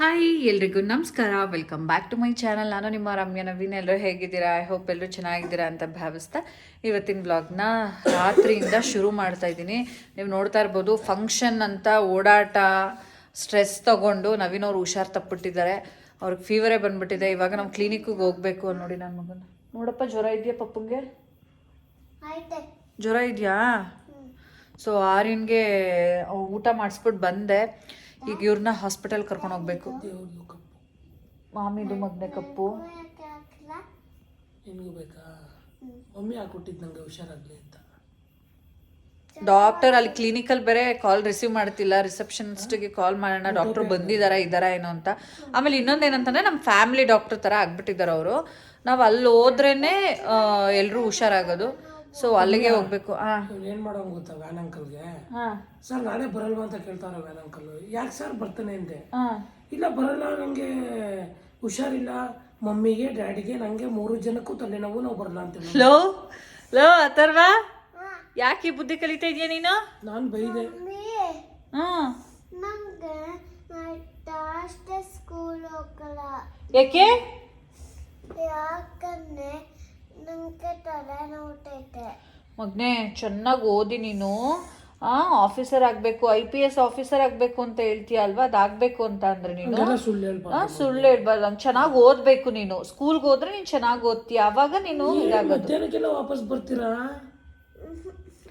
Hi ಎಲ್ರಿಗೂ ನಮಸ್ಕಾರ. Welcome back to my channel ನಾನು ನಿಮ್ಮ ರಮ್ಯ ನವೀನ್. ಎಲ್ಲರೂ ಹೇಗಿದ್ದೀರಾ? ಐ ಹೋಪ್ ಎಲ್ಲರೂ ಚೆನ್ನಾಗಿದ್ದೀರಾ ಅಂತ ಭಾವಿಸ್ತಾ ಇವತ್ತಿನ ವ್ಲಾಗ್ನ ರಾತ್ರಿಯಿಂದ ಶುರು ಮಾಡ್ತಾ ಇದ್ದೀನಿ. ನೀವು ನೋಡ್ತಾ ಇರ್ಬೋದು ಫಂಕ್ಷನ್ ಅಂತ ಓಡಾಟ ಸ್ಟ್ರೆಸ್ ತಗೊಂಡು ನವೀನ್ ಅವ್ರು ಹುಷಾರು ತಪ್ಪಿಟ್ಟಿದ್ದಾರೆ. ಅವ್ರಿಗೆ ಫೀವರೇ ಬಂದ್ಬಿಟ್ಟಿದೆ. ಇವಾಗ ನಾವು ಕ್ಲಿನಿಕ್ಕಿಗೆ ಹೋಗ್ಬೇಕು ನೋಡಿ ನನ್ನ ಮಗನ. ನೋಡಪ್ಪ ಜ್ವರ ಇದೆಯಾ ಪಪ್ಪಂಗೆ? ಜ್ವರ ಇದೆಯಾ? ಸೊ ಆರ್ಯನ್ಗೆ ಊಟ ಮಾಡಿಸ್ಬಿಟ್ಟು ಬಂದೆ. ಈಗ ಇವ್ರನ್ನ ಹಾಸ್ಪಿಟಲ್ ಕರ್ಕೊಂಡು ಹೋಗ್ಬೇಕು. ಮಾಮಿದು ಮಗ್ನೆ ಕಪ್ಪು. ಬೇಕಾ? ಮಮ್ಮಿ ಹಾಕೊಟ್ಟಿದ್ದು ಹುಷಾರಾಗ್ಲಿ ಅಂತ. ಡಾಕ್ಟರ್ ಅಲ್ಲಿ ಕ್ಲಿನಿಕಲ್ ಬೇರೆ ಕಾಲ್ ರಿಸೀವ್ ಮಾಡ್ತಿಲ್ಲ. ರಿಸೆಪ್ಷನಿಸ್ಟ್ಗೆ ಕಾಲ್ ಮಾಡೋಣ. ಡಾಕ್ಟರ್ ಬಂದಿದಾರ ಇದಾರ ಏನೋ ಅಂತ. ಆಮೇಲೆ ಇನ್ನೊಂದು ಏನಂತಂದರೆ ನಮ್ಮ ಫ್ಯಾಮಿಲಿ ಡಾಕ್ಟರ್ ಥರ ಆಗ್ಬಿಟ್ಟಿದ್ದಾರೆ ಅವರು. ನಾವು ಅಲ್ಲಿ ಹೋದ್ರೇನೆ ಎಲ್ಲರೂ ಹುಷಾರಾಗೋದು. ಸೊ ಅಲ್ಲಿಗೆ ಹೋಗ್ಬೇಕು. ಹಾಂ ಮಾಡೋ ಏನು ಮಾಡೋಂಗ್ ಗೊತ್ತಾ ವ್ಯಾನ್ ಅಂಕಲ್ಗೆ ಹಾಂ. ಸರ್ ನಾನೇ ಬರಲ್ವಾ ಅಂತ ಕೇಳ್ತಾರೆ ವ್ಯಾನ್ ಅಂಕಲ್ ಯಾಕೆ ಸರ್ ಬರ್ತಾನೆ ಅಂದೆ. ಹಾಂ. ಇಲ್ಲ ಬರಲ್ಲ ನನಗೆ ಹುಷಾರಿಲ್ಲ. ಮಮ್ಮಿಗೆ ಡ್ಯಾಡಿಗೆ ನನಗೆ ಮೂರು ಜನಕ್ಕೂ ತಲೆನೋವು ನಾವು ಬರಲ್ಲ ಅಂತ ಲೋ ಲೋ ಅಥರ್ವ. ಯಾಕೆ ಈ ಬುದ್ಧಿ ಕಲಿತಾ ಇದೀಯ ನೀನು? ನಾನು ಬೈದೆ. ನನಗೆ ಅಷ್ಟೇ ಸ್ಕೂಲ್ ಹೋಗಲ್ಲ. ಯಾಕೆ? ಯಾಕಂದ್ರೆ ಮಗ್ನೆ ಚೆನ್ನಾಗಿ ಓದಿ ನೀನು. ಆ ಆಫೀಸರ್ ಆಗ್ಬೇಕು ಐ ಪಿ ಎಸ್ ಆಫೀಸರ್ ಆಗ್ಬೇಕು ಅಂತ ಹೇಳ್ತೀಯ ಅಲ್ವಾ? ಅದಾಗ್ಬೇಕು ಅಂತ ಅಂದ್ರೆ ನೀನು? ಹಾ ಸುಳ್ಳು ಹೇಳ್ಬಾರ್ದು ಆ, ಸುಳ್ಳು ಹೇಳ್ಬಾರ್ದು. ಹಂಗ್ ಚೆನ್ನಾಗಿ ಓದ್ಬೇಕು ನೀನು. ಸ್ಕೂಲ್ಗೆ ಹೋದ್ರೆ ನೀನು ಚೆನ್ನಾಗಿ ಓದ್ತೀಯ. ಅವಾಗ ನೀನು ಇದಾಗೋದು. ಮಧ್ಯಾಹ್ನಕ್ಕೆಲ್ಲ ವಾಪಸ್ ಬರ್ತೀರಾ?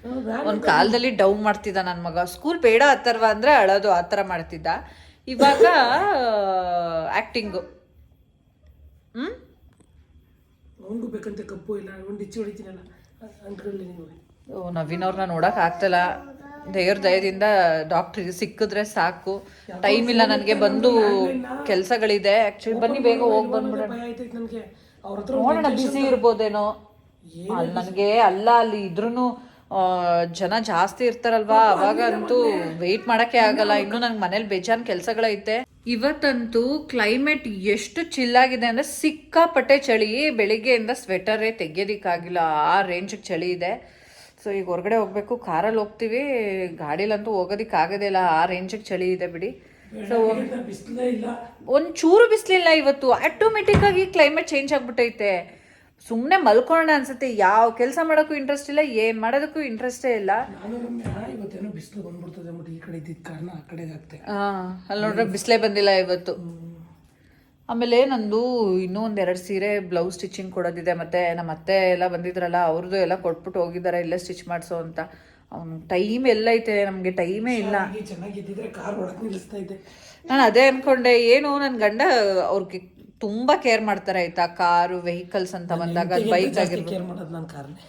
ಒಂದು ಒಂದ್ ಕಾಲದಲ್ಲಿ ಡೌನ್ ಮಾಡ್ತಿದ್ದ ನನ್ನ ಮಗ. ಸ್ಕೂಲ್ ಬೇಡ ಅಥರ್ವ ಅಂದ್ರೆ ಅಳೋದು ಆ ಥರ ಮಾಡ್ತಿದ್ದ. ಇವಾಗ ಆ್ಯಕ್ಟಿಂಗು ಹ್ಮ್? ಅವನಿಗೂ ಬೇಕಂತ ಕಪ್ಪು ಇಲ್ಲ ಒಂದು ಹೆಚ್ಚು ಹೊಡಿತೀನಲ್ಲ ಅಂದ್ಕೊಳ್ಳಿ ನೀವು ಓ, ನವೀನ್ ಅವ್ರನ್ನ ನೋಡಕ್ ಆಗ್ತಲ್ಲ. ದೇವ್ರ ದಯದಿಂದ ಡಾಕ್ಟ್ರಿಗೆ ಸಿಕ್ಕಿದ್ರೆ ಸಾಕು. ಟೈಮ್ ಇಲ್ಲ ನನಗೆ ಬಂದು ಕೆಲಸಗಳಿದೆ. ಆಕ್ಚುಲಿ ಬನ್ನಿ ಬೇಗ ಹೋಗಿ ಬಂದ್ಬಿಡೋಣ. ನನಗೆ. ಅವ್ರ ಹತ್ರ ನೋಡೋಣ ಬಿಸಿ ಇರ್ಬೋದೇನೋ. ಅಲ್ಲಿ ನನಗೆ ಅಲ್ಲ ಅಲ್ಲಿ ಇದ್ರೂ ಜನ ಜಾಸ್ತಿ ಇರ್ತಾರಲ್ವಾ? ಅವಾಗ ಅಂತೂ ವೆಯ್ಟ್ ಮಾಡಕ್ಕೆ ಆಗಲ್ಲ. ಇನ್ನು ನಂಗೆ ಮನೇಲಿ ಬೇಜಾನ್ ಕೆಲ್ಸಗಳೈತೆ. ಇವತ್ತಂತೂ ಕ್ಲೈಮೇಟ್ ಎಷ್ಟು ಚಿಲ್ಲಾಗಿದೆ ಅಂದರೆ ಸಿಕ್ಕಾಪಟ್ಟೆ ಚಳಿ. ಬೆಳಿಗ್ಗೆಯಿಂದ ಸ್ವೆಟರೇ ತೆಗಿಯೋದಕ್ಕಾಗಿಲ್ಲ. ಆ ರೇಂಜಿಗೆ ಚಳಿ ಇದೆ. ಸೊ ಈಗ ಹೊರಗಡೆ ಹೋಗ್ಬೇಕು. ಕಾರಲ್ಲಿ ಹೋಗ್ತೀವಿ. ಗಾಡಿಲಂತೂ ಇಲ್ಲ. ಆ ರೇಂಜಿಗೆ ಚಳಿ ಇದೆ ಬಿಡಿ. ಸೊ ಬಿಸಿಲೇ ಇಲ್ಲ. ಒಂದ್ ಚೂರು ಬಿಸಿಲಿಲ್ಲ ಇವತ್ತು. ಆಟೋಮೆಟಿಕ್ ಆಗಿ ಕ್ಲೈಮೇಟ್ ಚೇಂಜ್ ಆಗ್ಬಿಟ್ಟೈತೆ ಸುಮ್ಮನೆ ಮಲ್ಕೊಳ್ಳೋಣ ಅನ್ಸುತ್ತೆ. ಯಾವ ಕೆಲಸ ಮಾಡೋಕ್ಕೂ ಇಂಟ್ರೆಸ್ಟ್ ಇಲ್ಲ ಏನ್ ಮಾಡೋದಕ್ಕೂ ಇಂಟ್ರೆಸ್ಟೇ ಇಲ್ಲ. ಇವತ್ತೇನೋ ಬಿಸಿಲು ಬಂದ್ಬಿಡ್ತದೆ ಅಂದ್ಬಿಟ್ಟು ಈ ಕಡೆ ಇದ್ದಿದ್ದ ಕಾರಣ ಆ ಕಡೆಗೆ ಆಗ್ತದೆ ಹಾಂ ಅಲ್ಲಿ ನೋಡ್ರೆ ಬಿಸಿಲೇ ಬಂದಿಲ್ಲ ಇವತ್ತು. ಆಮೇಲೆ ನಂದು ಇನ್ನೂ ಒಂದು ಎರಡು ಸೀರೆ ಬ್ಲೌಸ್ ಸ್ಟಿಚಿಂಗ್ ಕೊಡೋದಿದೆ. ಮತ್ತೆ ನಮ್ಮ ಅತ್ತೆ ಎಲ್ಲ ಬಂದಿದ್ರಲ್ಲ ಅವ್ರದ್ದು ಎಲ್ಲ ಕೊಟ್ಬಿಟ್ಟು ಹೋಗಿದ್ದಾರೆ ಇಲ್ಲೇ ಸ್ಟಿಚ್ ಮಾಡಿಸೋ ಅಂತ. ಅವ್ನು ಟೈಮ್ ಎಲ್ಲ ಐತೆ ನಮಗೆ ಟೈಮೇ ಇಲ್ಲ. ಹಾಗೆ ಚೆನ್ನಾಗಿದ್ದಿದ್ರೆ ಕಾರ್ ಒಳಗೆ ನಿಲ್ಲಿಸ್ತಾ ಇದ್ದೆ. ನಾನು ಅದೇ ಅಂದ್ಕೊಂಡೆ ಏನು ನನ್ನ ಗಂಡ ಅವ್ರಿಗೆ ತುಂಬಾ ಕೇರ್ ಮಾಡ್ತಾರೆ ಆಯ್ತಾ? ಕಾರು ವೆಹಿಕಲ್ಸ್ ಅಂತ ಬಂದಾಗ ಬೈಕ್ ಕೇರ್ ಮಾಡೋದು ನನ್ನ ಕಾರ್ನೇ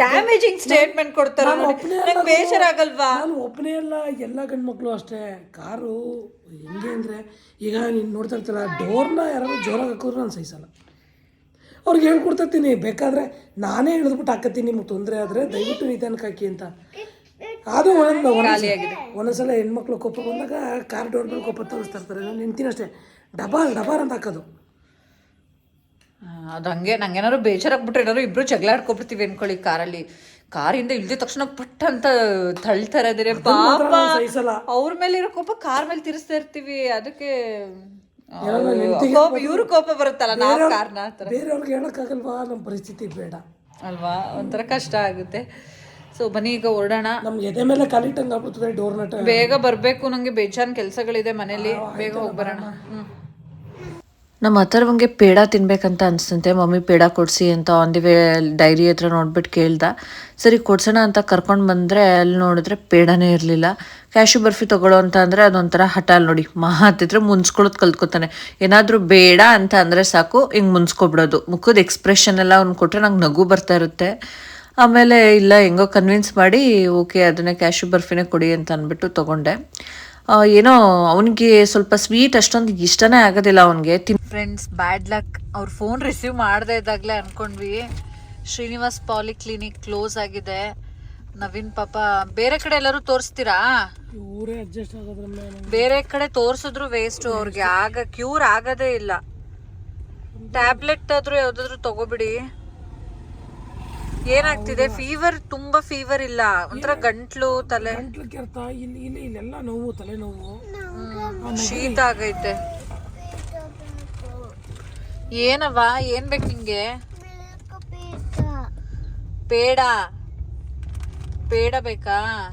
ಡ್ಯಾಮೇಜಿಂಗ್ ಸ್ಟೇಟ್ಮೆಂಟ್ ಕೊಡ್ತಾರೆ ನಂಗೆ ಬೇಜಾರಾಗಲ್ವಾ? ನಾನು ಒಬ್ಬನೇ ಅಲ್ಲ ಎಲ್ಲ ಗಂಡ್ಮಕ್ಳು ಅಷ್ಟೇ. ಕಾರು ಹೆಂಗೆ ಅಂದರೆ ಈಗ ನೀನು ನೋಡ್ತಾ ಇರ್ತೀರ ಡೋರ್ನ ಯಾರಾದ್ರು ಜೋರಾಗಿ ಹಾಕಿದ್ರು ನಾನು ಸಹಿಸಲ್ಲ ಅವ್ರಿಗೆ ಹೇಳ್ಕೊಡ್ತಿರ್ತೀನಿ ಬೇಕಾದರೆ ನಾನೇ ಹಿಡಿದ್ಬಿಟ್ಟು ಹಾಕತ್ತೀನಿ. ನಿಮ್ಗೆ ತೊಂದರೆ ಆದರೆ ದಯವಿಟ್ಟು ನಿಧಾನಕ್ಕೆ ಹಾಕಿ ಅಂತ. ಅದು ಒಂದೊಂದು ಒಂದೊಂದ್ಸಲ ಹೆಣ್ಮಕ್ಳು ಕೊಪ್ಪ ಬಂದಾಗ ಕಾರ್ ಡೋರ್ ಮೇಲೆ ಕೋಪ ತೋರಿಸ್ತಾ ಇರ್ತಾರೆ ನಾನು ನಿಂತೀನಿ ಅಷ್ಟೇ. ಡಬಾರ್ ಡಬಾರ್ ಅಂತ ಹಾಕೋದು. ಅದು ಹಂಗೆ ನಂಗೇನಾದ್ರು ಬೇಜಾರಾಗ್ಬಿಟ್ರೆ ಏನಾದ್ರು ಇಬ್ರು ಜಗಳ ಆಡ್ಕೊಬಿಡ್ತೀವಿ ಅನ್ಕೊಳ್ಳಿ ಕಾರಲ್ಲಿ. ಕಾರಿಂದ ಇಳಿದ ತಕ್ಷಣ ಪಟ್ ಅಂತ ತಳ್ತಾರೆ ಅದ್ರೆ ಪಾಪ! ಅವ್ರ ಮೇಲೆ ಇರೋ ಕೋಪ ಕಾರ್ ಮೇಲೆ ತಿರ್ಸ್ತಾ ಇರ್ತೀವಿ. ಅದಕ್ಕೆ ಇವ್ರ ಕೋಪ ಬರುತ್ತಲ್ಲ ನಾವು ಕಾರ್ನ ಬೇರೆಯವ್ರಿಗೆ ಹೇಳಕ್ಕಾಗಲ್ವಾ? ನಮ್ಮ ಪರಿಸ್ಥಿತಿ ಬೇಡ. ಅಲ್ವಾ? ಒಂಥರ ಕಷ್ಟ ಆಗುತ್ತೆ. ಸೊ ಬನ್ನಿ ಈಗ ಹೊರಡೋಣ. ನಮ್ಗೆ ಎದೆ ಮೇಲೆ ಕಾಲಿಟ್ಟಂಗೆ ಆಗ್ಬಿಡ್ತದೆ ಡೋರ್ ನಟ ಬೇಗ ಬರಬೇಕು ನನಗೆ ಬೇಜಾನ್ ಕೆಲಸಗಳಿದೆ ಮನೇಲಿ. ಬೇಗ ಹೋಗಿ ಬರೋಣ. ನಮ್ಮ ಅಥರ್ವಂಗೆ ಪೇಡ ತಿನ್ಬೇಕಂತ ಅನ್ಸುತ್ತೆ. ಮಮ್ಮಿ ಪೇಡ ಕೊಡಿಸಿ ಅಂತ ಆನ್ ದಿ ವೇ ಡೈರಿ ಹತ್ರ ನೋಡ್ಬಿಟ್ಟು ಕೇಳ್ದ. ಸರಿ ಕೊಡ್ಸೋಣ ಅಂತ ಕರ್ಕೊಂಡು ಬಂದರೆ ಅಲ್ಲಿ ನೋಡಿದ್ರೆ ಪೇಡನೇ ಇರಲಿಲ್ಲ. ಕ್ಯಾಶು ಬರ್ಫಿ ತೊಗೊಳ್ಳೋ ಅಂತ ಅಂದರೆ ಅದೊಂಥರ ಹಠಾಲ್ ನೋಡಿ. ಮಾತಿದ್ರೆ ಮುನ್ಸ್ಕೊಳ್ಳೋದು ಕಲ್ತ್ಕೊತಾನೆ. ಏನಾದರೂ ಬೇಡ ಅಂತ ಅಂದರೆ ಸಾಕು ಹಿಂಗೆ ಮುನ್ಸ್ಕೊಬಿಡೋದು. ಮುಖದ ಎಕ್ಸ್ಪ್ರೆಷನ್ ಎಲ್ಲ ಅವ್ನು ಕೊಟ್ಟರೆ ನಂಗೆ ನಗು ಬರ್ತಾ ಇರುತ್ತೆ. ಆಮೇಲೆ ಇಲ್ಲ ಹೆಂಗೋ ಕನ್ವಿನ್ಸ್ ಮಾಡಿ ಓಕೆ ಅದನ್ನೇ ಕ್ಯಾಶು ಬರ್ಫಿನೇ ಕೊಡಿ ಅಂತ ಅಂದ್ಬಿಟ್ಟು ತೊಗೊಂಡೆ. ಏನೋ ಅವನಿಗೆ ಸ್ವಲ್ಪ ಸ್ವೀಟ್ ಅಷ್ಟೊಂದು ಇಷ್ಟನೇ ಆಗೋದಿಲ್ಲ ಅವನಿಗೆ. ಫ್ರೆಂಡ್ಸ್ ಬ್ಯಾಡ್ ಲಕ್ ಅವ್ರ ಫೋನ್ ರಿಸೀವ್ ಮಾಡದೇ ಇದ್ದಾಗಲೇ ಅನ್ಕೊಂಡ್ವಿ. ಶ್ರೀನಿವಾಸ್ ಪಾಲಿ ಕ್ಲಿನಿಕ್ ಕ್ಲೋಸ್ ಆಗಿದೆ. ನವೀನ್ ಪಾಪ ಬೇರೆ ಕಡೆ ಎಲ್ಲರೂ ತೋರಿಸ್ತೀರಾ? ಊರೇ ಅಡ್ಜಸ್ಟ್ ಆಗೋದ್ರ ಬೇರೆ ಕಡೆ ತೋರಿಸಿದ್ರು ವೇಸ್ಟ್ ಅವ್ರಿಗೆ. ಆಗ ಕ್ಯೂರ್ ಆಗದೇ ಇಲ್ಲ. ಟ್ಯಾಬ್ಲೆಟ್ ಆದ್ರೂ ಯಾವ್ದಾದ್ರು ತಗೋಬಿಡಿ. ಏನಾಗ್ತಿದೆ? ಫೀವರ್ ತುಂಬಾ ಫೀವರ್ ಇಲ್ಲ. ಒಂಥರ ಗಂಟ್ಲು ತಲೆ. ಗಂಟ್ಲು ಕೆರೆತ ಇಲ್ಲಿ ಇಲ್ಲಿ ಇಲ್ಲೆಲ್ಲ ನೋವು ತಲೆನೋವು. ಶೀತ ಆಗೈತೆ. ಏನವಾ ಏನವ್ವ? ಏನ್ ಬೇಕು ನಿಂಗೆ? ಪೇಡ. ಪೇಡ ಬೇಕಾ?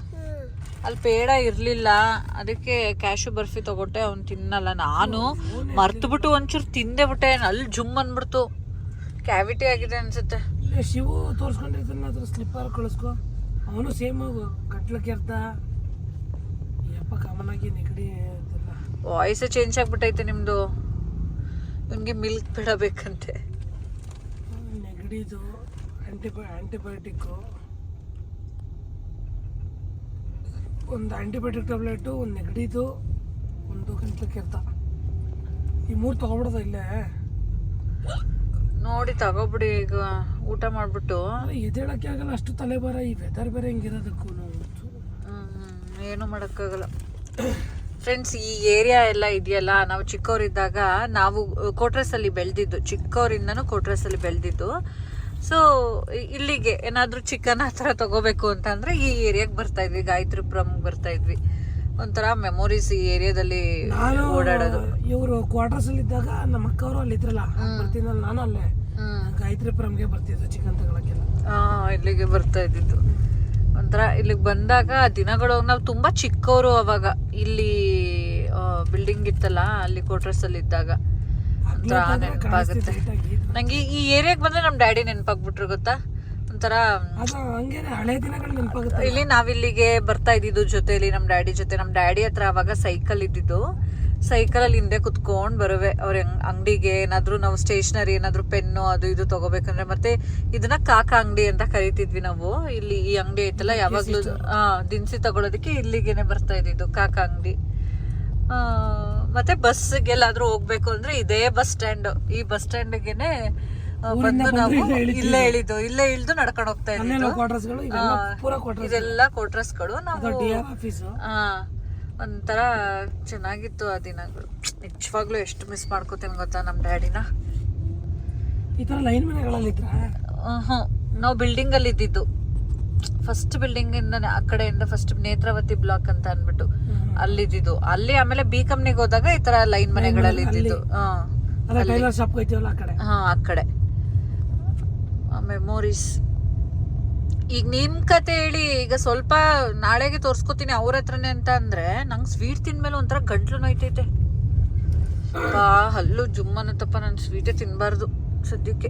ಅಲ್ಲಿ ಪೇಡ ಇರ್ಲಿಲ್ಲ. ಅದಕ್ಕೆ ಕ್ಯಾಶು ಬರ್ಫಿ ತಗೊಟ್ಟೆ. ಅವ್ನು ತಿನ್ನಲ್ಲ. ನಾನು ಮರ್ತ್ಬಿಟ್ಟು ಒಂಚೂರು ತಿಂದೆ ಬಿಟ್ಟೆ. ಅಲ್ಲಿ ಜುಮ್ ಅಂದ್ಬಿಡ್ತು. ಕ್ಯಾವಿಟಿ ಆಗಿದೆ ಅನ್ಸುತ್ತೆ. ಶಿವು ತೋರಿಸ್ಕೊಂಡಿರ್ತಾನೆ ಅದ್ರ ಸ್ಲಿಪ್ಪರ್ ಕಳಿಸ್ಕೊ. ಅವನು ಸೇಮ್ ಕಟ್ಲಕ್ಕೆ ಕೆರ್ತ. ಯಪ್ಪ ಕಾಮನ್ ಆಗಿ ನೆಗಡಿ ವಾಯ್ಸ್ ಚೇಂಜ್ ಆಗ್ಬಿಟ್ಟೈತೆ ನಿಮ್ದು. ನನಗೆ ಮಿಲ್ಕ್ ಬಿಡಬೇಕಂತೆ ನೆಗಡಿದು ಆಂಟಿಬಯ ಆಂಟಿಬಯೋಟಿಕ್ಕು ಒಂದು ಆಂಟಿಬಯೋಟಿಕ್ ಟ್ಯಾಬ್ಲೆಟು ಒಂದು ನೆಗಡಿದು ಒಂದು ಗಂಟ್ಲಕ್ಕೆ ಇರ್ತ ಈ ಮೂರು ತಗೊಬಿಡೋದ ಇಲ್ಲೇ? ನೋಡಿ ತಗೋಬಿಡಿ ಈಗ ಊಟ ಮಾಡಿಬಿಟ್ಟು. ಎದೇಳಕ್ಕೆ ಆಗಲ್ಲ ಅಷ್ಟು ತಲೆ ಬರ ಈ ವೆದರ್ ಬೇರೆ ಹಿಂಗಿರೋದಕ್ಕೂ ಹ್ಮ್, ಏನು ಮಾಡೋಕ್ಕಾಗಲ್ಲ. ಫ್ರೆಂಡ್ಸ್ ಈ ಏರಿಯಾ ಎಲ್ಲ ಇದೆಯಲ್ಲ ನಾವು ಚಿಕ್ಕವರಿದ್ದಾಗ ನಾವು ಕೋಟ್ರಸ್ ಅಲ್ಲಿ ಬೆಳೆದಿದ್ದು ಚಿಕ್ಕವರಿಂದನೂ ಕೋಟ್ರಸ್ ಅಲ್ಲಿ ಬೆಳೆದಿದ್ದು. ಸೊ ಇಲ್ಲಿಗೆ ಏನಾದರೂ ಚಿಕನ್ ಆ ಥರ ತಗೋಬೇಕು ಅಂತಂದ್ರೆ ಈ ಏರಿಯಾಗೆ ಬರ್ತಾಯಿದ್ವಿ ಇದ್ವಿ ಗಾಯತ್ರಿಪುರಂ ಬರ್ತಾ ಇದ್ವಿ. ಒಂಥರ ಮೆಮೊರೀಸ್ ಈ ಏರಿಯಾದಲ್ಲಿ ನಾನು ಓಡಾಡೋದು. ಇವರು ಕ್ವಾರ್ಟರ್ಸ್ ಅಲ್ಲಿ ಇದ್ದಾಗ ನಮ್ಮ ಅಕ್ಕವರು ಅಲ್ಲಿ ಇದ್ರಲ್ಲ ಬರ್ತೀನಲ್ಲ ನಾನು ಅಲ್ಲೇ. ಗಾಯತ್ರಿ ಪುರಂಗೆ ಬರ್ತಿದ್ದು ಚಿಕನ್ ತಗೊಳಕ್ಕೆಲ್ಲ. ಆ, ಇಲ್ಲಿಗೆ ಬರ್ತಾ ಇದ್ದಿದ್ದು. ಒಂಥರ ಇಲ್ಲಿಗೆ ಬಂದಾಗ ದಿನಗಳು ನಾವು ತುಂಬಾ ಚಿಕ್ಕವರು ಅವಾಗ. ಇಲ್ಲಿ ಬಿಲ್ಡಿಂಗ್ ಇತ್ತಲ್ಲ ಅಲ್ಲಿ ಕ್ವಾರ್ಟರ್ಸ್ ಅಲ್ಲಿ ಇದ್ದಾಗ. ಒಂಥರ ನೆನಪಾಗುತ್ತೆ. ನಂಗೆ ಈ- ಈ ಏರಿಯಾಗೆ ಬಂದ್ರೆ ನಮ್ಮ ಡ್ಯಾಡಿ ನೆನಪಾಗ್ಬಿಟ್ರು ಗೊತ್ತಾ? ಒಂಥರ ಅದು ಹಂಗೇನೆ ಹಳೆ ದಿನಗಳು ನೆನಪಾಗುತ್ತೆ. ಇಲ್ಲಿ ನಾವಿಲ್ಲಿಗೆ ಬರ್ತಾ ಇದ್ದಿದ್ದು ಜೊತೆಲಿ ನಮ್ಮ ಡ್ಯಾಡಿ ಜೊತೆ. ನಮ್ಮ ಡ್ಯಾಡಿ ಹತ್ರ ಅವಾಗ ಸೈಕಲ್ ಇದ್ದಿದ್ದು. ಸೈಕಲ್ ಅಲ್ಲಿ ಹಿಂದೆ ಕುತ್ಕೊಂಡು ಬರುವೆ. ಅವ್ರ ಅಂಗಡಿಗೆ ಏನಾದ್ರು ನಾವು ಸ್ಟೇಷನರಿ ಏನಾದ್ರು ಪೆನ್ನು ಅದು ಇದು ತಗೋಬೇಕಂದ್ರೆ ಮತ್ತೆ ಇದನ್ನ ಕಾಕ ಅಂಗಡಿ ಅಂತ ಕರಿತಿದ್ವಿ ನಾವು. ಇಲ್ಲಿ ಈ ಅಂಗಡಿ ಐತಲ್ಲ ಯಾವಾಗ್ಲೂ ದಿನಸಿ ತಗೊಳೋದಕ್ಕೆ ಇಲ್ಲಿಗೆನೆ ಬರ್ತಾ ಇದ್ದಿದ್ದು ಕಾಕ ಅಂಗಡಿ. ಮತ್ತೆ ಬಸ್ಗೆಲ್ಲಾದ್ರೂ ಹೋಗ್ಬೇಕು ಅಂದ್ರೆ ಇದೇ ಬಸ್ ಸ್ಟ್ಯಾಂಡ್. ಈ ಬಸ್ ಸ್ಟ್ಯಾಂಡ್ಗೆನೆ ಬಂದು ನಾವು ಇಲ್ಲೇ ಇಳಿದು ಇಲ್ಲೇ ಇಳಿದು ನಡ್ಕೊಂಡು ಹೋಗ್ತಾ ಇದ್ದೀವಿ ಇದೆಲ್ಲ ಕ್ವಾರ್ಟರ್ಸ್ಗಳು. ನಾವು ಒಂಥರ ಚೆನ್ನಾಗಿತ್ತು ಆ ದಿನಗಳು. ನಿಜವಾಗ್ಲೂ ಎಷ್ಟು ಮಿಸ್ ಮಾಡ್ಕೋತೀನಿ ಗೊತ್ತಾ ನಮ್ಮ ಡ್ಯಾಡಿನ. ಈ ತರ ಲೈನ್ ಮನೆಗಳಲ್ಲಿ ಹ್ಞೂ ನಾವು ಬಿಲ್ಡಿಂಗ್ ಅಲ್ಲಿ ಇದ್ದಿದ್ದು. ಫಸ್ಟ್ ಬಿಲ್ಡಿಂಗ್ ಇಂದ ಆ ಕಡೆಯಿಂದ ಫಸ್ಟ್ ನೇತ್ರಾವತಿ ಬ್ಲಾಕ್ ಅಂತ ಅನ್ಬಿಟ್ಟು ಇದ್ದಿದ್ದು ಅಲ್ಲಿ ಆಮೇಲೆ ಬಿ ಕಂಪ್ನಿಗೆ ಹೋದಾಗ ಈ ತರ ಲೈನ್ ಮನೆಗಳಲ್ಲಿ ಇದ್ದಿದ್ದು. ಹಾ ಆ ಕಡೆ. ಮೆಮೊರೀಸ್ ಈಗ ನಿಮ್ ಕತೆ ಹೇಳಿ ಈಗ ಸ್ವಲ್ಪ ನಾಳೆಗೆ ತೋರ್ಸ್ಕೊತೀನಿ ಅವ್ರ ಹತ್ರನೇ ಅಂತ ಅಂದ್ರೆ ನಂಗೆ ಸ್ವೀಟ್ ತಿಂದ್ಮೇಲೆ ಒಂಥರ ಗಂಟ್ಲು ನೋಯ್ತೈತೆ. ಬಾ ಹಲ್ಲು ಜುಮ್ ಅನ್ನತ್ತಪ್ಪ ನಾನು ಸ್ವೀಟೇ ತಿನ್ಬಾರ್ದು ಸದ್ಯಕ್ಕೆ.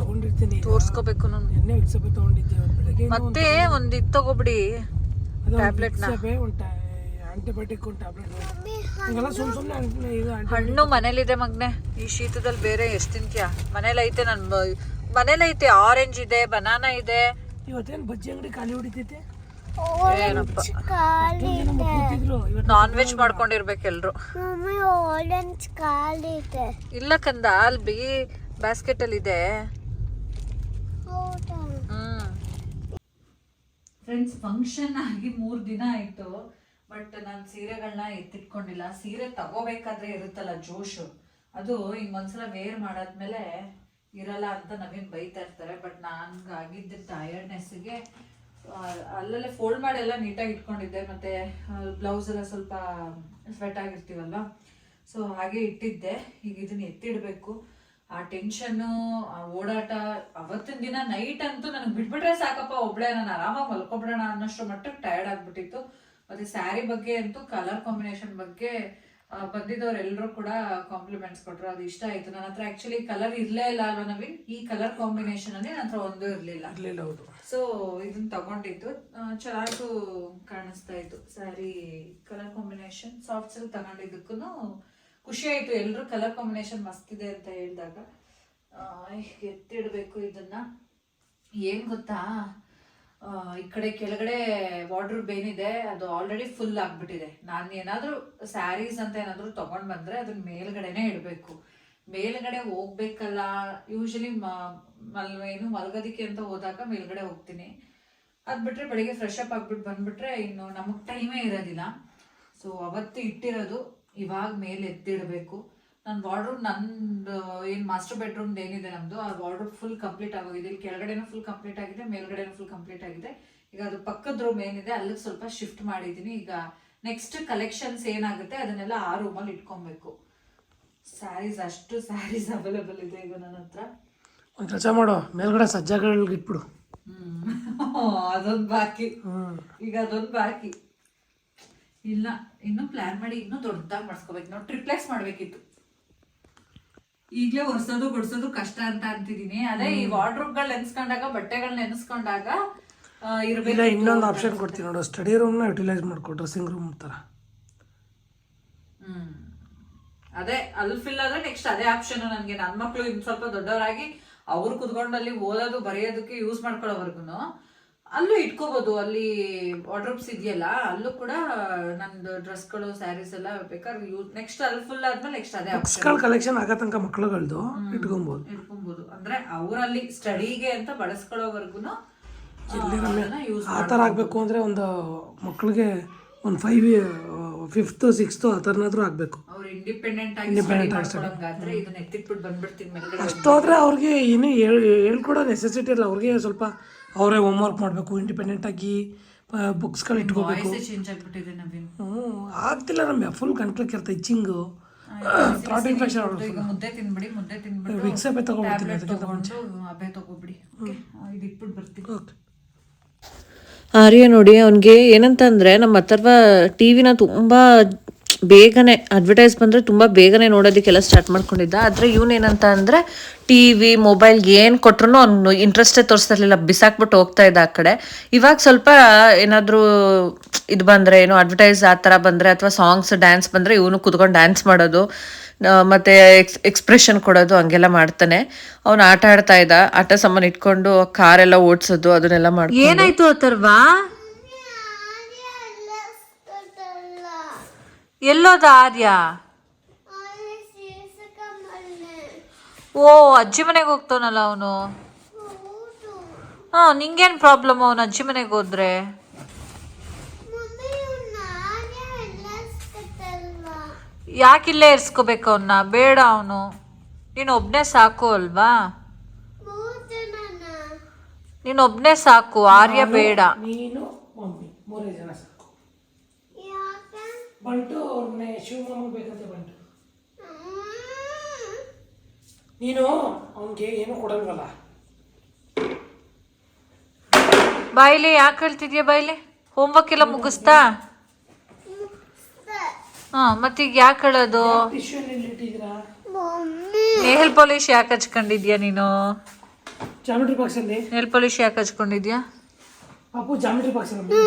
ತಗೊಂಡಿರ್ತೀನಿ ತೋರ್ಸ್ಕೊಬೇಕು ನಾನು. ಎಣ್ಣೆ ವಿಕ್ಸ್ ಸಭೆ ತಗೊಂಡಿದ್ದೆ ಮತ್ತೆ ಒಂದ್ ಇದ್ ತಗೋಬಿಡಿ ಟ್ಯಾಬ್ಲೆಟ್ ನಾ. ಒಂದು ಆಂಟಿಬಯೋಟಿಕ್ ಟ್ಯಾಬ್ಲೆಟ್ ಹಿಂಗೆಲ್ಲ ಸುಮ್ ಸುಮ್ಮನೆ ಇದು anti- ಹಣ್ಣು ಮನೇಲಿದೆ ಮಗ್ನೆ. ಈ ಶೀತದಲ್ಲಿ ಬೇರೆ ಎಷ್ಟು ತಿಂತೀಯ? ಮನೇಲಿ ಐತೆ ನನ್ ಮನೇಲಿ ಐತೆ ಆರೆಂಜ್ ಇದೆ ಬನಾನಾ ಇದೆ. ಇವತ್ತೇನು ಬಜ್ಜಿ ಅಂಗಡಿ ಖಾಲಿ ಹೊಡಿತೈತೆ? ಏನಪ್ಪ? ಕೂತಿದ್ರು ಇವತ್ತು ನಾನ್ ವೆಜ್ ಮಾಡ್ಕೊಂಡಿರ್ಬೇಕೆಲ್ರು ಮಮ್ಮಿ ಆರೆಂಜ್ ಖಾಲಿ ಇದೆ. ಇಲ್ಲ ಕಂದ ಅಲ್ಲಿ ಬಿ ಬ್ಯಾಸ್ಕೆಟ್ ಅಲ್ಲಿ ಇದೆ. ಹೌದಾ? ಫ್ರೆಂಡ್ಸ್ ಫಂಕ್ಷನ್ ಆಗಿ ಮೂರು ದಿನ ಆಯ್ತು. ಬಟ್ ನಾನು ಸೀರೆಗಳನ್ನ ಎತ್ತಿಟ್ಕೊಂಡಿಲ್ಲ. ಸೀರೆ ತಗೋಬೇಕಾದ್ರೆ ಇರುತ್ತಲ್ಲ ಜೋಶು. ಅದು ಹಿಂಗ್ ಒಂದ್ಸಲ ವೇರ್ ಮಾಡಾದ್ಮೇಲೆ ಇರಲ್ಲ ಅಂತ ನವೀನ್ ಬೈತಾ ಇರ್ತಾರೆ. ಬಟ್ ನನ್ಗೆ ಆಗಿದ್ದ ಟಯರ್ಡ್ನೆಸ್ಗೆ ಅಲ್ಲಲ್ಲೇ ಫೋಲ್ಡ್ ಮಾಡಿ ಎಲ್ಲ ನೀಟಾಗಿ ಇಟ್ಕೊಂಡಿದ್ದೆ. ಮತ್ತೆ ಬ್ಲೌಸ್ ಎಲ್ಲ ಸ್ವಲ್ಪ ಸ್ವೆಟ್ ಆಗಿರ್ತೀವಲ್ಲ ಸೊ ಹಾಗೆ ಇಟ್ಟಿದ್ದೆ. ಈಗ ಇದನ್ನ ಎತ್ತಿಡಬೇಕು. ಆ ಟೆನ್ಷನ್ನು ಆ ಓಡಾಟ, ಅವತ್ತಿನ ದಿನ ನೈಟ್ ಅಂತೂ ನನಗೆ ಬಿಟ್ಬಿಟ್ರೆ ಸಾಕಪ್ಪ. ಒಬ್ಳೆ, ನಾನು ಆರಾಮಾಗಿ ಮಲ್ಕೊಬಿಡೋಣ ಅನ್ನೋಷ್ಟು ಮಟ್ಟಕ್ಕೆ ಟಯರ್ಡ್ ಆಗ್ಬಿಟ್ಟಿತ್ತು. ಮತ್ತೆ ಸ್ಯಾರಿ ಬಗ್ಗೆ ಅಂತೂ ಕಲರ್ ಕಾಂಬಿನೇಷನ್ ಬಗ್ಗೆ ಬಂದಿದ್ದವ್ರು ಬಂದಿದ್ದವ್ರೆಲ್ಲರೂ ಕೂಡ ಕಾಂಪ್ಲಿಮೆಂಟ್ಸ್ ಕೊಟ್ಟರು ಅದು ಇಷ್ಟ ಆಯ್ತು. ನನ್ನ ಹತ್ರ ಆಕ್ಚುಲಿ ಕಲರ್ ಇರ್ಲೇ ಇಲ್ಲ ಅಲ್ವಾ ನವೀನ್? ಈ ಕಲರ್ ಕಾಂಬಿನೇಷನ್ ಅಲ್ಲಿ ನನ್ನ ಹತ್ರ ಒಂದು ಇರಲಿಲ್ಲ. ಇರಲಿಲ್ಲ ಹೌದು. ಸೊ ಇದನ್ನ ತಗೊಂಡಿದ್ದು. ಚೆನ್ನಾಗೂ ಕಾಣಿಸ್ತಾ ಇತ್ತು. Sari colour combination soft silk ತಗೊಂಡಿದ್ದಕ್ಕೂ ಖುಷಿ ಆಯ್ತು. ಎಲ್ಲರೂ ಕಲರ್ ಕಾಂಬಿನೇಷನ್ ಮಸ್ತ್ ಇದೆ ಅಂತ ಹೇಳಿದಾಗ. ಎತ್ತಿಡಬೇಕು ಇದನ್ನ. ಏನ್ ಗೊತ್ತಾ? ಈ ಕಡೆ ಕೆಳಗಡೆ ವಾರ್ಡ್ರೂಬ್ ಏನಿದೆ, ಅದು ಆಲ್ರೆಡಿ ಫುಲ್ ಆಗಿಬಿಟ್ಟಿದೆ. ನಾನು ಏನಾದರೂ ಸ್ಯಾರೀಸ್ ಅಂತ ಏನಾದರೂ ತಗೊಂಡ್ ಬಂದರೆ ಅದನ್ನ ಮೇಲ್ಗಡೆನೆ ಇಡಬೇಕು. ಮೇಲ್ಗಡೆ ಹೋಗ್ಬೇಕಲ್ಲ ಯೂಶಲಿ ಏನು ಮಲ್ಗೋದಿಕ್ಕೆ ಅಂತ ಹೋದಾಗ ಮೇಲ್ಗಡೆ ಹೋಗ್ತೀನಿ. ಅದು ಬಿಟ್ಟರೆ ಬೆಳಿಗ್ಗೆ ಫ್ರೆಶ್ ಅಪ್ ಆಗ್ಬಿಟ್ಟು ಬಂದ್ಬಿಟ್ರೆ ಇನ್ನು ನಮಗೆ ಟೈಮೇ ಇರೋದಿಲ್ಲ. ಸೊ ಅವತ್ತು ಇಟ್ಟಿರೋದು ಇವಾಗ ಮೇಲೆ ಎತ್ತಿಡಬೇಕು. ನನ್ನ ವಾರ್ಡ್ರೂಮ್ ನಂದು ಏನು ಮಾಸ್ಟರ್ ಬೆಡ್ರೂಮ್ ಏನಿದೆ ನಮ್ಮದು ಆ ವಾರ್ಡ್ರೂಮ್ ಫುಲ್ ಕಂಪ್ಲೀಟ್ ಆಗೋಗಿದೆ. ಇಲ್ಲಿ ಕೆಳಗಡೆನೂ ಫುಲ್ ಕಂಪ್ಲೀಟ್ ಆಗಿದೆ ಮೇಲ್ಗಡೆನೂ ಫುಲ್ ಕಂಪ್ಲೀಟ್ ಆಗಿದೆ. ಈಗ ಅದು ಪಕ್ಕದ ರೂಮ್ ಏನಿದೆ ಅಲ್ಲಿಗೆ ಸ್ವಲ್ಪ ಶಿಫ್ಟ್ ಮಾಡಿದ್ದೀನಿ ಈಗ ನೆಕ್ಸ್ಟ್ ಕಲೆಕ್ಷನ್ಸ್ ಏನಾಗುತ್ತೆ ಅದನ್ನೆಲ್ಲ ಆ ರೂಮಲ್ಲಿ ಇಟ್ಕೊಬೇಕು. ಸ್ಯಾರೀಸ್ ಅಷ್ಟು ಸ್ಯಾರೀಸ್ ಅವೈಲೇಬಲ್ ಇದೆ ಈಗ ನನ್ನ ಹತ್ರ. ಒಂದು ಕೆಲಸ ಮಾಡು ಮೇಲ್ಗಡೆ ಸಜ್ಜಗಳಿಗೆ ಇಟ್ಬಿಡು. ಅದೊಂದು ಬಾಕಿ. ಈಗ ಅದೊಂದು ಬಾಕಿ. ಇಲ್ಲ ಇನ್ನು ಪ್ಲಾನ್ ಮಾಡಿ ಇನ್ನೂ ದೊಡ್ಡದಾಗಿ ಮಾಡಿಸ್ಕೋಬೇಕು. ನಾವು ಟ್ರಿಪ್ಲೆಕ್ಸ್ ಮಾಡ್ಬೇಕಿತ್ತು. ಈಗಲೇ ಒರೆಸೋದು ಗುಡಿಸೋದು ಕಷ್ಟ ಅಂತ ಅಂತಿದೀನಿ. ಅದೇ ಈ ವಾರ್ಡ್ರೋಬ್ಗಳು ನೆನ್ಸ್ಕೊಂಡಾಗ ಬಟ್ಟೆಗಳನ್ನ ನೆನೆಸ್ಕೊಂಡಾಗ ಇರ್ಬೇಕು ಇಲ್ಲ ಇನ್ನೊಂದು ಆಪ್ಷನ್ ಕೊಡ್ತೀನಿ ನೋಡು. ಸ್ಟಡಿ ರೂಮ್ನ ಯುಟಿಲೈಸ್ ಮಾಡ್ಕೊ ಡ್ರೆಸ್ಸಿಂಗ್ ರೂಮ್ ಥರ ಅದೇ ಅಲ್ಲಿ ಫಿಲ್ ಆದ್ರೆ ನೆಕ್ಸ್ಟ್ ಅದೇ ಆಪ್ಷನ್ ನನಗೆ. ನನ್ನ ಮಕ್ಕಳು ಇನ್ ಸ್ವಲ್ಪ ದೊಡ್ಡವರಾಗಿ ಅವ್ರು ಕುತ್ಕೊಂಡು ಅಲ್ಲಿ ಓದೋದು ಬರೆಯೋದಕ್ಕೆ ಯೂಸ್ ಮಾಡ್ಕೊಳ್ಳೋವರ್ಗು ಅಲ್ಲೂ ಇಟ್ಕೋಬಹುದು ಅಲ್ಲಿ ವಾರ್ಡ್ರೋಬ್ಸ್ ಇದೆಯಲ್ಲ ಅಲ್ಲೂ ಕೂಡ ನಂದು ಡ್ರೆಸ್ಗಳು ಸ್ಯಾರೀಸ್ ಎಲ್ಲ ಬೇಕಾದ್ರೆ ಯೂಸ್ ನೆಕ್ಸ್ಟ್ ಅಲ್ಲಿ ಫುಲ್ ಆದ್ಮೇಲೆ ನೆಕ್ಸ್ಟ್ ಅದೇ ಬುಕ್ಸ್ಗಳ ಕಲೆಕ್ಷನ್ ಆಗೋ ತನಕ ಮಕ್ಕಳುಗಳದ್ದು ಇಟ್ಕೊಬೋದು. ಇಟ್ಕೊಬಹುದು ಅಂದ್ರೆ ಅವರಲ್ಲಿ ಸ್ಟಡಿಗೆ ಅಂತ ಬಳಸ್ಕೊಳ್ಳೋವರ್ಗು ಆ ಥರ ಆಗಬೇಕು ಅಂದರೆ ಒಂದು ಮಕ್ಳಿಗೆ ಒಂದು ಫೈವ್ ಫಿಫ್ತು ಸಿಕ್ಸ್ತು ಆ ಥರನಾದ್ರೂ ಆಗಬೇಕು. ಅವ್ರು ಇಂಡಿಪೆಂಡೆಂಟ್ ಆಗಿ ಅಷ್ಟೋದ್ರೆ ಅವ್ರಿಗೆ ಏನು ಹೇಳ್ ಹೇಳ್ಕೊಡೋ ನೆಸೆಸಿಟಿ ಇಲ್ಲ. ಅವ್ರಿಗೆ ಸ್ವಲ್ಪ ಅವರೇ ಹೋಮ್ವರ್ಕ್ ಮಾಡಬೇಕು ಇಂಡಿಪೆಂಡೆಂಟಾಗಿ ಬುಕ್ಸ್ಗಳು ಇಟ್ಕೋಬೇಕು. ಚೇಂಜ್ ಆಗ್ಬಿಟ್ಟಿದೆ ನವೀನ್. ಹ್ಞೂ ಆಗ್ತಿಲ್ಲ ನಮಗೆ ಫುಲ್ ಕಣ್ಕ್ಲಿಕ್ಕೆ ಇರುತ್ತೆ ಇಚ್ಚಿಂಗು ಥ್ರಾಟ್ ಇನ್ಫೆಕ್ಷನ್ ಈಗ ಮುದ್ದೆ ತಿನ್ಬಿಡಿ ಮುದ್ದೆ ತಿನ್ಬಿಟ್ಟು ವಿಕ್ಸ್ ಅಬ್ಬೆ ತಗೊಳ್ತೀನಿ ಅದಕ್ಕಿಂತ ತಗೊಂಡು ಅಬ್ಬೆ ತಗೋಬಿಡಿ ಓಕೆ? ಇದು ಇಟ್ಬಿಟ್ಟು ಬರ್ತೀನಿ. ಓಕೆ. ಆರ್ಯ ನೋಡಿ ಅವನಿಗೆ ಏನಂತಂದರೆ ನಮ್ಮ ಅಥರ್ವ ಟಿ ವಿನ ತುಂಬ ಬೇಗನೆ ಅಡ್ವರ್ಟೈಸ್ ಬಂದರೆ ತುಂಬ ಬೇಗನೆ ನೋಡೋದಕ್ಕೆಲ್ಲ ಸ್ಟಾರ್ಟ್ ಮಾಡ್ಕೊಂಡಿದ್ದ. ಆದರೆ ಇವನೇನಂತ ಅಂದರೆ ಟಿ ವಿ ಮೊಬೈಲ್ ಏನು ಕೊಟ್ರು ಅವ್ನು ಇಂಟ್ರೆಸ್ಟೇ ತೋರಿಸ್ತಾ ಇರಲಿಲ್ಲ ಬಿಸಾಕ್ಬಿಟ್ಟು ಹೋಗ್ತಾ ಇದ್ದ ಆ ಕಡೆ. ಇವಾಗ ಸ್ವಲ್ಪ ಏನಾದರೂ ಇದು ಬಂದರೆ, ಏನು ಅಡ್ವರ್ಟೈಸ್ ಆ ಥರ ಬಂದರೆ, ಅಥವಾ ಸಾಂಗ್ಸ್ ಡ್ಯಾನ್ಸ್ ಬಂದರೆ ಇವನು ಕುತ್ಕೊಂಡು ಡ್ಯಾನ್ಸ್ ಮಾಡೋದು ಮತ್ತು ಮತ್ತೆ ಎಕ್ಸ್ ಎಕ್ಸ್ಪ್ರೆಷನ್ ಕೊಡೋದು ಹಂಗೆಲ್ಲ ಮಾಡ್ತಾನೆ. ಅವನು ಆಟ ಆಡ್ತಾ ಇದ್ದ. ಆಟ ಸಾಮಾನು ಇಟ್ಕೊಂಡು ಕಾರೆಲ್ಲ ಓಡಿಸೋದು, ಅದನ್ನೆಲ್ಲ ಮಾಡಿ ಏನಾಯ್ತು ಅಥರ್ವಾ? ಎಲ್ಲೋದ ಆರ್ಯ? ಓ ಅಜ್ಜಿ ಮನೆಗೆ ಹೋಗ್ತಾನಲ್ಲ ಅವನು? ಹಾ ನಿಂಗೇನು ಪ್ರಾಬ್ಲಮ್ ಅವನು ಅಜ್ಜಿ ಮನೆಗೆ ಹೋದ್ರೆ? ಯಾಕಿಲ್ಲೇ ಇರ್ಸ್ಕೋಬೇಕು ಅವನ್ನ ಬೇಡ ಅವನು. ನೀನು ಒಬ್ಬನೇ ಸಾಕು ಅಲ್ವಾ? ನೀನು ಒಬ್ಬನೇ ಸಾಕು ಆರ್ಯ ಬೇಡ. ನೀನು ಮಮ್ಮಿ ಮೂರೇ ಜನ ಸಾಕು ಬಂಟು ಅವ್ರನ್ನೇ ಶಿವಮೊಗ್ಗ ಬೇಕಂತೆ ಬಂಟು. ನೀನು ಅವನಿಗೆ ಏನು ಕೊಡಲ್ವಲ್ಲ? ಬಾಯ್ಲಿ ಯಾಕೆ ಹೇಳ್ತಿದ್ಯಾ ಬಾಯ್ಲಿ? ಹೋಮ್ವರ್ಕ್ ಎಲ್ಲ ಮುಗಿಸ್ತಾ? ಹಾ ಮತ್ತೀಗ ಯಾಕೆ ಹೇಳೋದು? ಟಿಶ್ಯೂ ಎಲ್ಲಿ ಇಟ್ಟಿದ್ದೀರಾ? ನೇಲ್ ಪಾಲಿಶ್ ಯಾಕೆ ಹಚ್ಕೊಂಡಿದ್ಯಾ ನೀನು? ಜಾಮಿಟ್ರಿ ಬಾಕ್ಸಲ್ಲಿ ನೇಲ್ ಪಾಲಿಶ್ ಯಾಕೆ ಹಚ್ಕೊಂಡಿದ್ಯಾ? ಅಪ್ಪು ಜಾಮಿಟ್ರಿ ಬಾಕ್ಸಲ್ಲಿ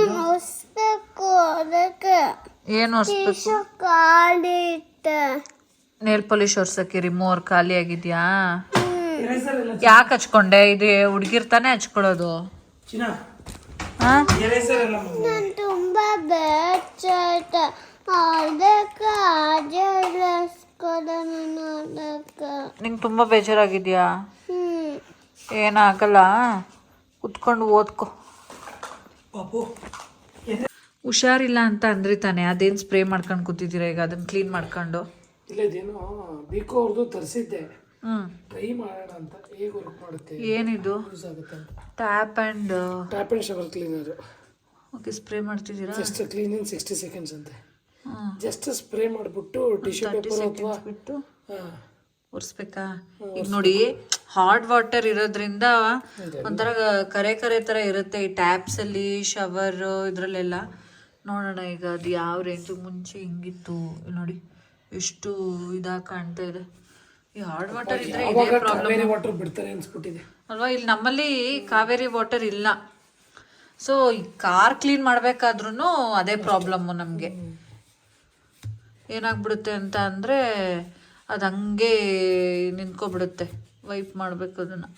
ಏನು ಹೊಸ್ಬೇಕು ಕಾಲಿಟ್ಟು ನೇಲ್ ಪಾಲಿಶ್ ಒರ್ಸಕ್ಕೆ ರಿಮೂವರ್ ಖಾಲಿ ಆಗಿದ್ಯಾ? ಯಾಕೆ ಹಚ್ಕೊಂಡೆ? ಇದು ಹುಡ್ಗಿರ್ ತಾನೇ ಹಚ್ಕೊಳ್ಳೋದು. ನಿಂಗ್ ಹಾ. ನಾನು ತುಂಬ ಬೇಚಾಯ್ತ ಅದಕ್ಕೆ ಆಜಸ್ಕೊಡೋಣ ಅದಕ್ಕೆ ನಿಂಗೆ ತುಂಬ ಬೇಜಾರಾಗಿದ್ಯಾ? ಹ್ಞೂ ಏನಾಗಲ್ಲ? ಕುತ್ಕೊಂಡು ಓದ್ಕೊ. ಪಾಪು. ಹುಷಾರಿಲ್ಲ ಅಂತ ಅಂದ್ರೆ ತಾನೆ ಅದೇನು ಸ್ಪ್ರೇ ಮಾಡ್ಕೊಂಡು ಕೂತಿದ್ದೀರಾ ಈಗ? ಅದನ್ನ ಕ್ಲೀನ್ ಮಾಡ್ಕೊಂಡು? ಇಲ್ಲ ಇದೇನೋ ಬಿಕೋ ಅವ್ರದ್ದು ತರಿಸಿದ್ದೆ. ಟ್ರೈ ಮಾಡೋಣ ಅಂತ. ಹೇಗೆ ವರ್ಕ್ ಮಾಡುತ್ತೆ? ಏನಿದು? ಯೂಸ್ ಆಗುತ್ತೆ ಅಂತ. Tap and tap and shower cleaner okay spray ಮಾಡ್ತಿದ್ದೀರಾ? Just clean in sixty seconds ಅಂತೆ ಜಸ್ಟ್ ಸ್ಪ್ರೇ ಮಾಡಿಬಿಟ್ಟು ಟಿಶ್ಯೂ ಪೇಪರ್ ಅಥವಾ ಬಿಟ್ಟು ಒರೆಸ್ಬೇಕಾ? ಈಗ ನೋಡಿ ಹಾಟ್ ವಾಟರ್ ಇರೋದ್ರಿಂದ ಒಂಥರ ಕರೆ ಕರೆ ಥರ ಇರುತ್ತೆ ಈ ಟ್ಯಾಪ್ಸ್ ಅಲ್ಲಿ ಶವರ್ ಇದ್ರಲ್ಲೆಲ್ಲ. ನೋಡೋಣ ಈಗ ಅದು ಯಾವ ರೇಂಜ್ ಮುಂಚೆ ಹಿಂಗಿತ್ತು. ನೋಡಿ ಎಷ್ಟು ಇದಾಗಿ ಕಾಣ್ತಾ ಇದೆ. ಈ ಹಾರ್ಡ್ ವಾಟರ್ ಇದ್ರೆ ಇದೇ ಪ್ರಾಬ್ಲಮ್ ವಾಟರ್ ಬಿಡ್ತಾರೆ ಅನ್ಸ್ಬಿಟ್ಟಿದೆ. ಅಲ್ವಾ ಇಲ್ಲಿ ನಮ್ಮಲ್ಲಿ ಕಾವೇರಿ ವಾಟರ್ ಇಲ್ಲ. ಸೊ ಈ ಕಾರ್ ಕ್ಲೀನ್ ಮಾಡ್ಬೇಕಾದ್ರೂ ಅದೇ ಪ್ರಾಬ್ಲಮ್ಮು ನಮಗೆ. ಏನಾಗ್ಬಿಡುತ್ತೆ ಅಂತ ಅಂದರೆ ಅದು ಹಂಗೆ ನಿಂತ್ಕೊಬಿಡುತ್ತೆ. ವೈಪ್ ಮಾಡಬೇಕು ಅದನ್ನು.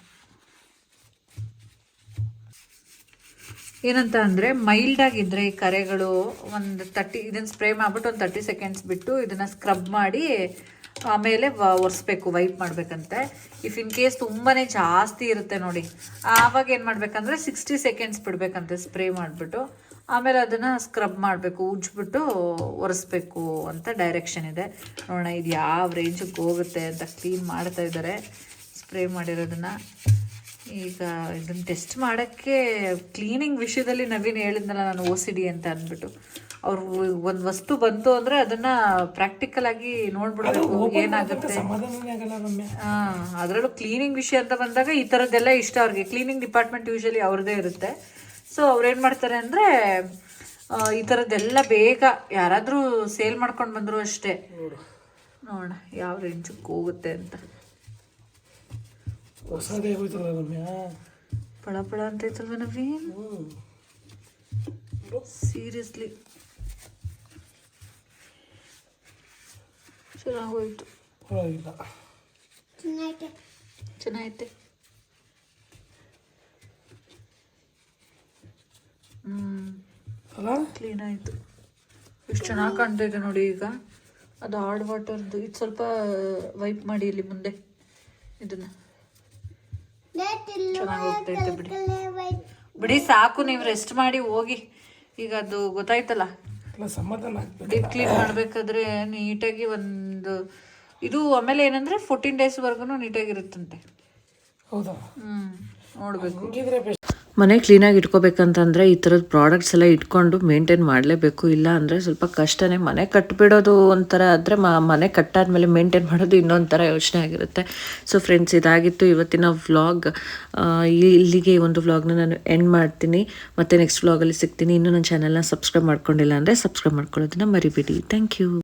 ಏನಂತ ಅಂದರೆ ಮೈಲ್ಡ್ ಆಗಿದ್ರೆ ಈ ಕರೆಗಳು ಒಂದು ತರ್ಟಿ ಇದನ್ನು ಸ್ಪ್ರೇ ಮಾಡಿಬಿಟ್ಟು ಒಂದು ತರ್ಟಿ ಸೆಕೆಂಡ್ಸ್ ಬಿಟ್ಟು ಇದನ್ನು ಸ್ಕ್ರಬ್ ಮಾಡಿ ಆಮೇಲೆ ಒರೆಸ್ಬೇಕು ವೈಪ್ ಮಾಡಬೇಕಂತೆ. ಇಫ್ ಇನ್ ಕೇಸ್ ತುಂಬಾ ಜಾಸ್ತಿ ಇರುತ್ತೆ ನೋಡಿ. ಆವಾಗ ಏನು ಮಾಡಬೇಕಂದ್ರೆ ಸಿಕ್ಸ್ಟಿ ಸೆಕೆಂಡ್ಸ್ ಬಿಡಬೇಕಂತೆ ಸ್ಪ್ರೇ ಮಾಡಿಬಿಟ್ಟು. ಆಮೇಲೆ ಅದನ್ನು ಸ್ಕ್ರಬ್ ಮಾಡಬೇಕು, ಉಜ್ಬಿಟ್ಟು ಒರೆಸ್ಬೇಕು ಅಂತ ಡೈರೆಕ್ಷನ್ ಇದೆ. ನೋಡೋಣ ಇದು ಯಾವ ರೇಂಜಿಗೆ ಹೋಗುತ್ತೆ ಅಂತ ಕ್ಲೀನ್ ಮಾಡ್ತಾ ಇದ್ದಾರೆ ಸ್ಪ್ರೇ ಮಾಡಿರೋದನ್ನು. ಈಗ ಇದನ್ನು ಟೆಸ್ಟ್ ಮಾಡೋಕ್ಕೆ ಕ್ಲೀನಿಂಗ್ ವಿಷಯದಲ್ಲಿ ನವೀನ್ ಹೇಳಿದ್ನಲ್ಲ ನಾನು ಓ ಸಿ ಡಿ ಅಂತ ಅಂದ್ಬಿಟ್ಟು. ಅವ್ರು ಒಂದು ವಸ್ತು ಬಂತು ಅಂದರೆ ಅದನ್ನು ಪ್ರಾಕ್ಟಿಕಲ್ ಆಗಿ ನೋಡ್ಬಿಡ್ಬೇಕು ಏನಾಗುತ್ತೆ. ಹಾಂ ಅದರಲ್ಲೂ ಕ್ಲೀನಿಂಗ್ ವಿಷಯ ಅಂತ ಬಂದಾಗ ಈ ಥರದ್ದೆಲ್ಲ ಇಷ್ಟ ಅವ್ರಿಗೆ. ಕ್ಲೀನಿಂಗ್ ಡಿಪಾರ್ಟ್ಮೆಂಟ್ ಯೂಶಲಿ ಅವ್ರದ್ದೇ ಇರುತ್ತೆ. ಸೊ ಅವ್ರೇನು ಮಾಡ್ತಾರೆ ಅಂದರೆ ಈ ಥರದ್ದೆಲ್ಲ ಬೇಗ ಯಾರಾದರೂ ಸೇಲ್ ಮಾಡ್ಕೊಂಡು ಬಂದರು ಅಷ್ಟೇ. ನೋಡೋಣ ಯಾವ ರೇಂಜಿಗೆ ಹೋಗುತ್ತೆ ಅಂತ. ಹೊಸದೇ ಹೋಯ್ತದ ರಮ್ಯ? ಪಳ ಪಳ ಅಂತ ಐತಲ್ವ ನವೀನ್? ಸೀರಿಯಸ್ಲಿ ಚೆನ್ನಾಗೋಯ್ತು. ಪರವಾಗಿಲ್ಲ. ಚೆನ್ನಾಗಿದೆ ಚೆನ್ನಾಗೈತೆ. ಹ್ಞೂ ಅಲ್ಲ ಕ್ಲೀನ್ ಆಯಿತು ಎಷ್ಟು ಚೆನ್ನಾಗಿ ಕಾಣ್ತೈತೆ ನೋಡಿ ಈಗ. ಅದು ಹಾರ್ಡ್ ವಾಟರ್ದು ಇದು ಸ್ವಲ್ಪ ವೈಪ್ ಮಾಡಿ ಇಲ್ಲಿ ಮುಂದೆ. ಇದನ್ನ. ಚೆನ್ನಾಗಿ ಹೋಗ್ತೈತೆ ಬಿಡಿ. ಬಿಡಿ ಸಾಕು ನೀವು ರೆಸ್ಟ್ ಮಾಡಿ ಹೋಗಿ. ಈಗ ಅದು ಗೊತ್ತಾಯ್ತಲ್ಲ. ಡೀಪ್ ಕ್ಲೀನ್ ಮಾಡಬೇಕಾದ್ರೆ ನೀಟಾಗಿ ಒಂದು ಇದು ಆಮೇಲೆ ಏನಂದ್ರೆ ಫೋರ್ಟೀನ್ ಡೇಸ್ವರೆಗೂ ನೀಟಾಗಿರುತ್ತಂತೆ. ಹೌದಾ? ಹ್ಞೂ ನೋಡಬೇಕು. ಮನೆ ಕ್ಲೀನಾಗಿ ಇಟ್ಕೋಬೇಕಂತಂದರೆ ಈ ಥರದ ಪ್ರಾಡಕ್ಟ್ಸ್ ಎಲ್ಲ ಇಟ್ಕೊಂಡು ಮೇಂಟೈನ್ ಮಾಡಲೇಬೇಕು. ಇಲ್ಲ ಅಂದರೆ ಸ್ವಲ್ಪ ಕಷ್ಟನೇ. ಮನೆ ಕಟ್ಟಿಬಿಡೋದು ಒಂಥರ ಆದರೆ ಮನೆ ಕಟ್ಟಾದ್ಮೇಲೆ ಮೇಂಟೈನ್ ಮಾಡೋದು ಇನ್ನೊಂಥರ ಥರ ಯೋಚನೆ ಆಗಿರುತ್ತೆ. ಸೊ ಫ್ರೆಂಡ್ಸ್ ಇದಾಗಿತ್ತು ಇವತ್ತಿನ ವ್ಲಾಗ್ ಇಲ್ಲಿಗೆ ಒಂದು ವ್ಲಾಗ್ನ ನಾನು ಎಂಡ್ ಮಾಡ್ತೀನಿ. ಮತ್ತು ನೆಕ್ಸ್ಟ್ ವ್ಲಾಗಲ್ಲಿ ಸಿಗ್ತೀನಿ. ಇನ್ನೂ ನನ್ನ ಚಾನಲ್ನ ಸಬ್ಸ್ಕ್ರೈಬ್ ಮಾಡ್ಕೊಂಡಿಲ್ಲ ಅಂದರೆ ಸಬ್ಸ್ಕ್ರೈಬ್ ಮಾಡ್ಕೊಳ್ಳೋದನ್ನ ಮರಿಬೇಡಿ. Thank you